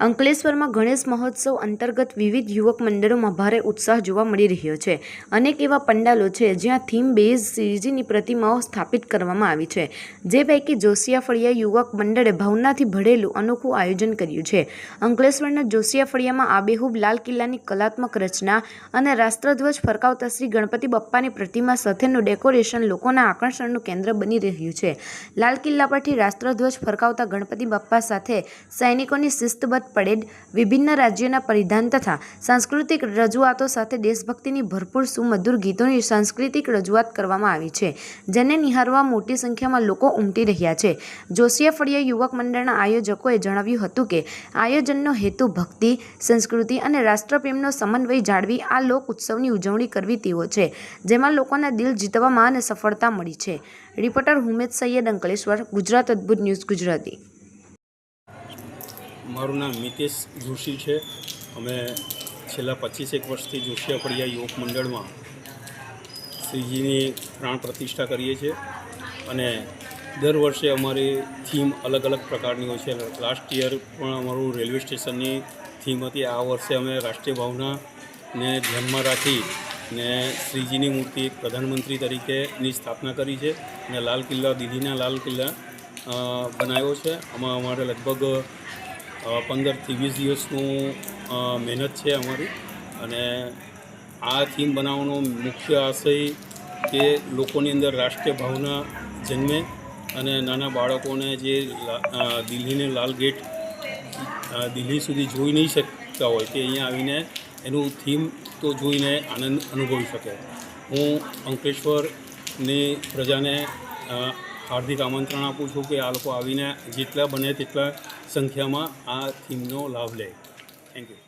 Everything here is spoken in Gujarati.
અંકલેશ્વરમાં ગણેશ મહોત્સવ અંતર્ગત વિવિધ યુવક મંડળોમાં ભારે ઉત્સાહ જોવા મળી રહ્યો છે. અનેક એવા પંડાલો છે જ્યાં થીમ બેઝ શ્રીજીની પ્રતિમાઓ સ્થાપિત કરવામાં આવી છે. જે પૈકી જોશિયા ફળિયા યુવક મંડળે ભાવનાથી ભરેલું અનોખું આયોજન કર્યું છે. અંકલેશ્વરના જોશિયા ફળિયામાં આબેહૂબ લાલ કિલ્લાની કલાત્મક રચના અને રાષ્ટ્રધ્વજ ફરકાવતા શ્રી ગણપતિ બપ્પાની પ્રતિમા સાથેનું ડેકોરેશન લોકોના આકર્ષણનું કેન્દ્ર બની રહ્યું છે. લાલ કિલ્લા પરથી રાષ્ટ્રધ્વજ ફરકાવતા ગણપતિ બપ્પા સાથે સૈનિકોની શિસ્તબદ્ધ પરેડ વિભિન્ન રાજ્યોના પરિધાન તથા સાંસ્કૃતિક રજૂઆતો સાથે દેશભક્તિની ભરપૂર સુમધુર ગીતોની સાંસ્કૃતિક રજૂઆત કરવામાં આવી છે, જેને નિહારવા મોટી સંખ્યામાં લોકો ઉમટી રહ્યા છે. જોશીએ ફળિયા યુવક મંડળના આયોજકોએ જણાવ્યું હતું કે, આયોજનનો હેતુ ભક્તિ, સંસ્કૃતિ અને રાષ્ટ્રપ્રેમનો સમન્વય જાળવી આ લોક ઉત્સવની ઉજવણી કરવી તેવો છે, જેમાં લોકોના દિલ જીતવામાં અને સફળતા મળી છે. Reporter Humed Saiyed Ankleshwar, Gujarat Adbhut news Gujarati. મારું નામ મિતેશ જોશી છે. અમે છેલ્લા પચીસેક વર્ષથી જોશિયા ફળિયા યુવક મંડળમાં શ્રીજીની પ્રાણ પ્રતિષ્ઠા કરીએ છીએ અને દર વર્ષે અમારી થીમ અલગ અલગ પ્રકારની હોય છે. લાસ્ટ યર પણ અમારું રેલવે સ્ટેશનની થીમ હતી. આ વર્ષે અમે રાષ્ટ્રીય ભાવનાને ધ્યાનમાં રાખી ને શ્રીજીની મૂર્તિ પ્રધાનમંત્રી તરીકેની સ્થાપના કરી છે અને લાલ કિલ્લા દિલ્હીના લાલ કિલ્લા બનાવ્યો છે. આમાં અમારે લગભગ પંદરથી વીસ દિવસનું મહેનત છે અમારી. અને આ થીમ બનાવવાનો મુખ્ય આશય કે લોકોની અંદર રાષ્ટ્રીય ભાવના જન્મે અને નાના બાળકોને જે દિલ્હીને લાલ ગેટ દિલ્હી સુધી જોઈ નહીં શકતા હોય તે અહીંયા આવીને એનું થીમ તો જોઈને આનંદ અનુભવી શકે. હું અંકલેશ્વરની પ્રજાને હાર્દિક આમંત્રણ આપું છું કે આ લોકો આવીને જેટલા બને તેટલા સંખ્યામાં આ થીમનો લાભ લે. Thank you